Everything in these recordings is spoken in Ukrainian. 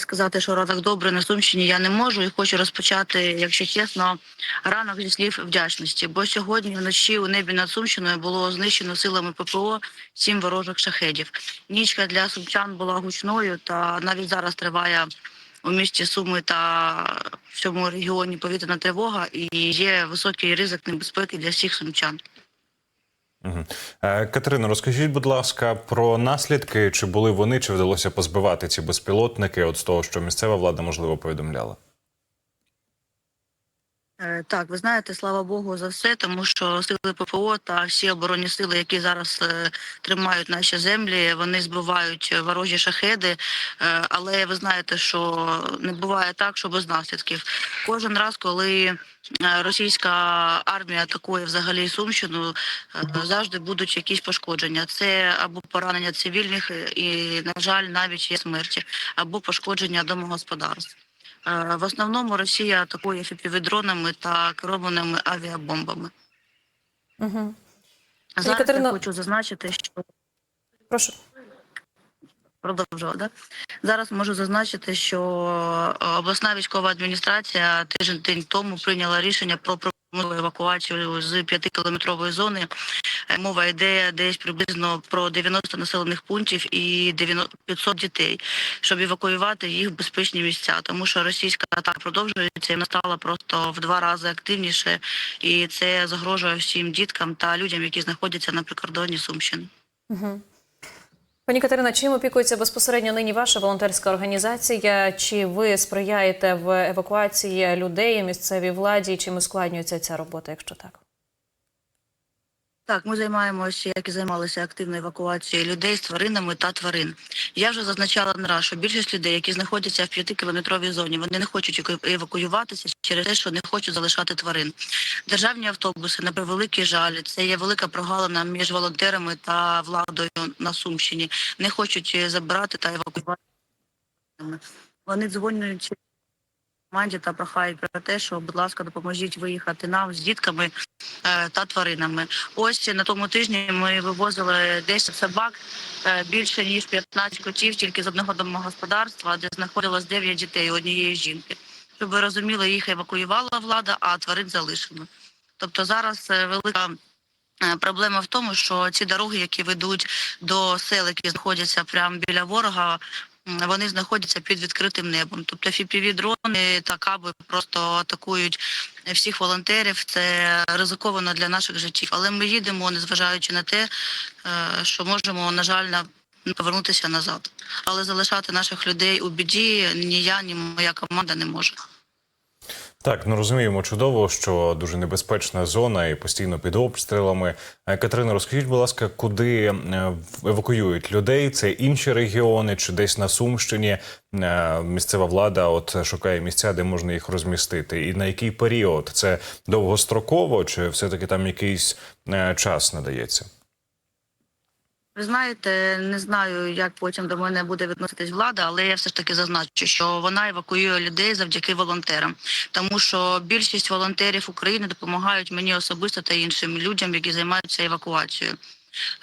сказати, що ранок добре на Сумщині я не можу і хочу розпочати, якщо чесно, ранок зі слів вдячності. Бо сьогодні вночі у небі над Сумщиною було знищено силами ППО сім ворожих шахедів. Нічка для сумчан була гучною, та навіть зараз триває у місті Суми та в цьому регіоні повітряна тривога, і є високий ризик небезпеки для всіх сумчан. Е, Катерино, розкажіть, будь ласка, про наслідки, чи були вони, чи вдалося позбивати ці безпілотники от з того, що місцева влада можливо повідомляла? Е, Так, ви знаєте, слава Богу, за все, тому що сили ППО та всі оборонні сили, які зараз е, тримають наші землі, вони збивають ворожі шахеди. Е, але ви знаєте, що не буває так, що без наслідків. Кожен раз, коли російська армія атакує взагалі Сумщину, завжди будуть якісь пошкодження. Це або поранення цивільних, і, на жаль, навіть є смерті, або пошкодження домогосподарств. В основному Росія атакує фіпівідронами та керованими авіабомбами. Угу. Зараз Екатерина... я хочу зазначити, що Прошу. продовжував, да? Зараз можу зазначити, що е, обласна військова адміністрація тиждень тому прийняла рішення про евакуацію з п'ятикілометрової зони. Е, Мова йде десь приблизно про 90 населених пунктів і 90 500 дітей, щоб евакуювати їх в безпечні місця, тому що російська атака продовжується і вона стала просто в два рази активніше, і це загрожує всім діткам та людям, які знаходяться на прикордонні Сумщини. Угу. Пані Катерина, чим опікується безпосередньо нині ваша волонтерська організація? Чи ви сприяєте в евакуації людей місцевій владі? Чим ускладнюється ця робота, якщо так? Так, ми займаємося, як і займалися активною евакуацією людей з тваринами та тварин. Я вже зазначала раз, що більшість людей, які знаходяться в п'ятикілометровій зоні, вони не хочуть евакуюватися через те, що не хочуть залишати тварин. Державні автобуси, на превеликий жаль, це є велика прогалина між волонтерами та владою на Сумщині. Не хочуть е, забирати та евакуювати. Вони дзвонять команді та прохають про те, що, будь ласка, допоможіть виїхати нам з дітками е, та тваринами. Ось на тому тижні ми вивозили 10 собак, е, більше ніж 15 котів тільки з одного домогосподарства, де знаходилось 9 дітей однієї жінки. Щоб ви розуміли, їх евакуювала влада, а тварин залишили. Тобто зараз е, велика. Проблема в тому, що ці дороги, які ведуть до сел, які знаходяться прямо біля ворога, вони знаходяться під відкритим небом. Тобто фіпіві-дрони та каби просто атакують всіх волонтерів. Це ризиковано для наших життів. Але ми їдемо, незважаючи на те, е, що можемо, на жаль, на повернутися назад. Але залишати наших людей у біді ні я, ні моя команда не може. Так, ну розуміємо чудово, що дуже небезпечна зона і постійно під обстрілами. Е, Катерина, розкажіть, будь ласка, куди е, евакуюють людей? Це інші регіони чи десь на Сумщині е, місцева влада от шукає місця, де можна їх розмістити? І на який період? Це довгостроково, чи все-таки там якийсь час надається? Ви знаєте, не знаю, як потім до мене буде відноситись влада, але я все ж таки зазначу, що вона евакуює людей завдяки волонтерам, тому що більшість волонтерів України допомагають мені особисто та іншим людям, які займаються евакуацією.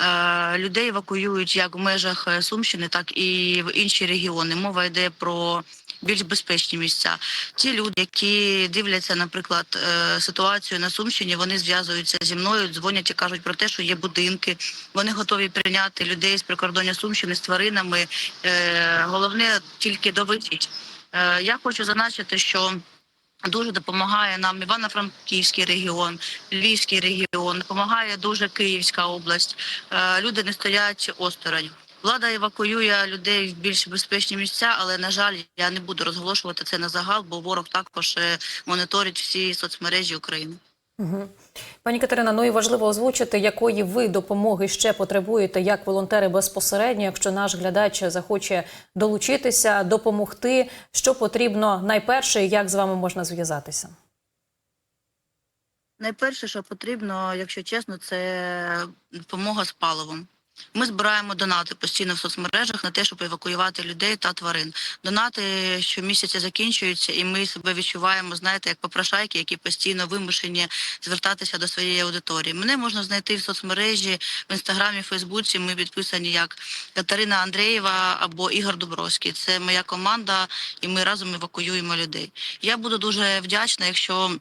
Е, людей евакуюють як в межах е, Сумщини, так і в інші регіони. Мова йде про більш безпечні місця. Ті люди, які дивляться, наприклад, е, ситуацію на Сумщині, вони зв'язуються зі мною, дзвонять і кажуть про те, що є будинки. Вони готові прийняти людей з прикордоння Сумщини з тваринами. Е, Головне тільки доведіть. Е, Я хочу зазначити, що. Дуже допомагає нам Івано-Франківський регіон, Львівський регіон, допомагає дуже Київська область. Люди не стоять осторонь. Влада евакуює людей в більш безпечні місця, але на жаль, я не буду розголошувати це на загал, бо ворог також е, моніторить всі соцмережі України. Угу. Пані Катерина, ну і важливо озвучити, якої ви допомоги ще потребуєте як волонтери безпосередньо, якщо наш глядач захоче долучитися, допомогти. Що потрібно найперше, і як з вами можна зв'язатися? Найперше, що потрібно, якщо чесно, це допомога з паливом. Ми збираємо донати постійно в соцмережах на те, щоб евакуювати людей та тварин. Донати щомісяця закінчуються, і ми себе відчуваємо, знаєте, як попрошайки, які постійно вимушені звертатися до своєї аудиторії. Мене можна знайти в соцмережі в інстаграмі, Фейсбуці. Ми підписані як Катерина Андрієва або Ігор Дубровський. Це моя команда, і ми разом евакуюємо людей. Я буду дуже вдячна, якщо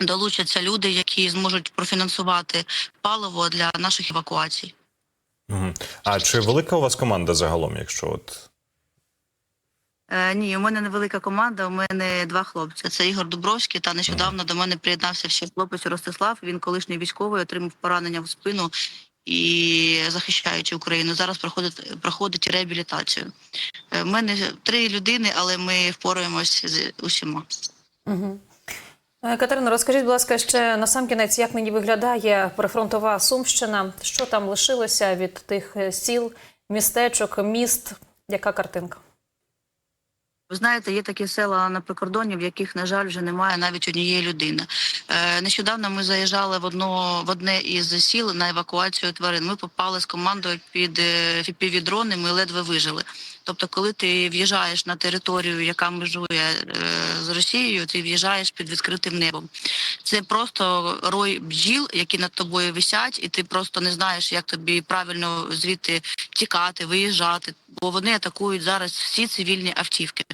долучаться люди, які зможуть профінансувати паливо для наших евакуацій. А чи велика у вас команда загалом, якщо от Е, ні, у мене невелика команда. У мене два хлопці. Це Ігор Дубровський. Та нещодавно до мене приєднався ще хлопець Ростислав. Він колишній військовий, отримав поранення в спину і захищаючи Україну. Зараз проходить проходить реабілітацію. Е, У мене три людини, але ми впораємось з усіма. Угу. Катерина, розкажіть, будь ласка, ще на сам кінець, як нині виглядає прифронтова Сумщина? Що там лишилося від тих е, сіл, містечок, міст? Яка картинка? Ви знаєте, є такі села на прикордоні, в яких, на жаль, вже немає навіть однієї людини. Е, нещодавно ми заїжджали в одно в одне із сіл на евакуацію тварин. Ми попали з командою під е, півдрони, ми ледве вижили. Тобто, коли ти в'їжджаєш на територію, яка межує е, з Росією, ти в'їжджаєш під відкритим небом. Це просто рой бджіл, які над тобою висять, і ти просто не знаєш, як тобі правильно звідти тікати, виїжджати, бо вони атакують зараз всі цивільні автівки.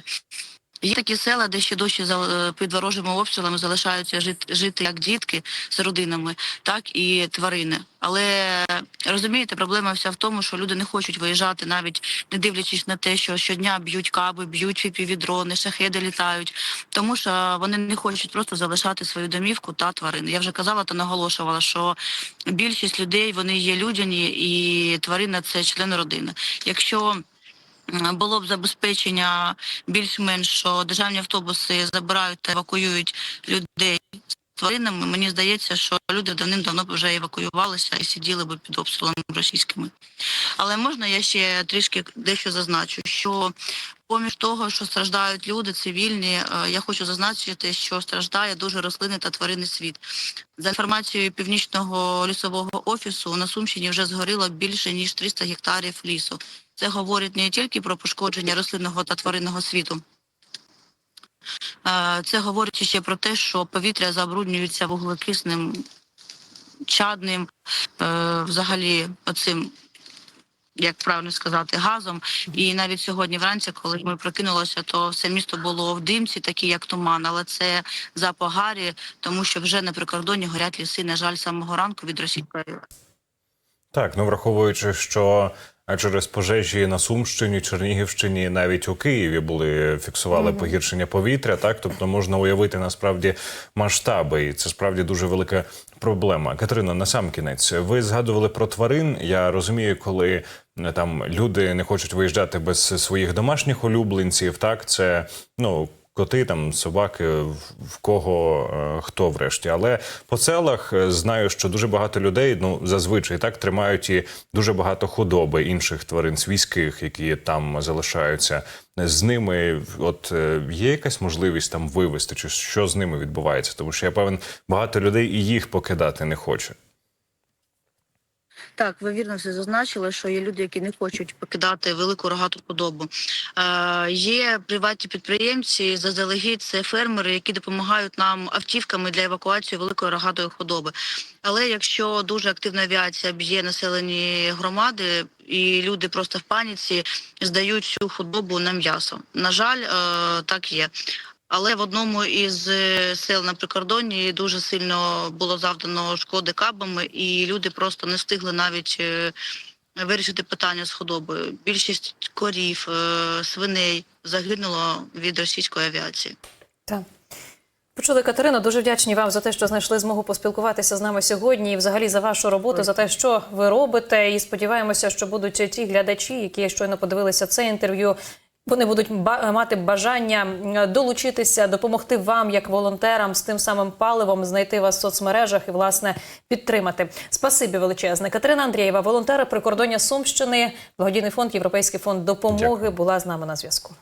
Є такі села, де ще досі за- під ворожими обстрілами залишаються жити, жити як дітки з родинами, так і тварини. Але розумієте, проблема вся в тому, що люди не хочуть виїжджати, навіть не дивлячись на те, що щодня б'ють каби, б'ють півдрони, шахеди літають, тому що вони не хочуть просто залишати свою домівку та тварини. Я вже казала та наголошувала, що більшість людей вони є людяні, і тварина це член родини. Якщо було б забезпечення більш-менш, що державні автобуси забирають та евакуюють людей з тваринами. Мені здається, що люди давним-давно б вже евакуювалися і сиділи б під обстрілами російськими. Але можна я ще трішки дещо зазначу, що поміж того, що страждають люди цивільні, е, я хочу зазначити, що страждає дуже рослинний та тваринний світ. За інформацією північного лісового офісу на Сумщині вже згоріло більше ніж 300 гектарів лісу. Це говорить не тільки про пошкодження рослинного та тваринного світу. Це говорить ще про те, що повітря забруднюється вуглекисним, чадним, е, взагалі оцим, як правильно сказати, газом. І навіть сьогодні вранці, коли ми прокинулися, то все місто було в димці, такі як туман, але це запах гарі, тому що вже на прикордоні горять ліси, на жаль, самого ранку від російської так, ну враховуючи, що е, через пожежі на Сумщині, Чернігівщині, навіть у Києві були фіксували погіршення повітря. Так, тобто можна уявити насправді масштаби, і це справді дуже велика проблема. Катерина, на сам кінець, ви згадували про тварин. Я розумію, коли е, там люди не хочуть виїжджати без своїх домашніх улюбленців. Так, це ну. Коти, там собаки, в кого е, хто врешті. Але по селах е, знаю, що дуже багато людей ну зазвичай так тримають і дуже багато худоби інших тварин свійських, які там залишаються. З ними, от е, є якась можливість там вивезти, чи що з ними відбувається? Тому що я певен, багато людей і їх покидати не хоче. Так, ви вірно все зазначили, що є люди, які не хочуть покидати велику рогату худобу. Е, є приватні підприємці, заздалегідь це фермери, які допомагають нам автівками для евакуації великої рогатої худоби. Але якщо дуже активна авіація б'є населені громади, і люди просто в паніці здають цю худобу на м'ясо. На жаль, е, так є. Але в одному із е, сел на прикордонні дуже сильно було завдано шкоди кабами, і люди просто не встигли навіть е, вирішити питання з худобою. Більшість корів, е, свиней загинуло від російської авіації. Так. Почули Катерина. Дуже вдячні вам за те, що знайшли змогу поспілкуватися з нами сьогодні, і взагалі за вашу роботу, за те, що ви робите. І сподіваємося, що будуть ті глядачі, які щойно подивилися це інтерв'ю. Вони будуть ба- мати бажання долучитися, допомогти вам як волонтерам з тим самим паливом, знайти вас в соцмережах і власне підтримати. Спасибі величезне. Катерина Андрієва, волонтери прикордоння Сумщини, благодійний фонд Європейський фонд допомоги Дякую. була з нами на зв'язку.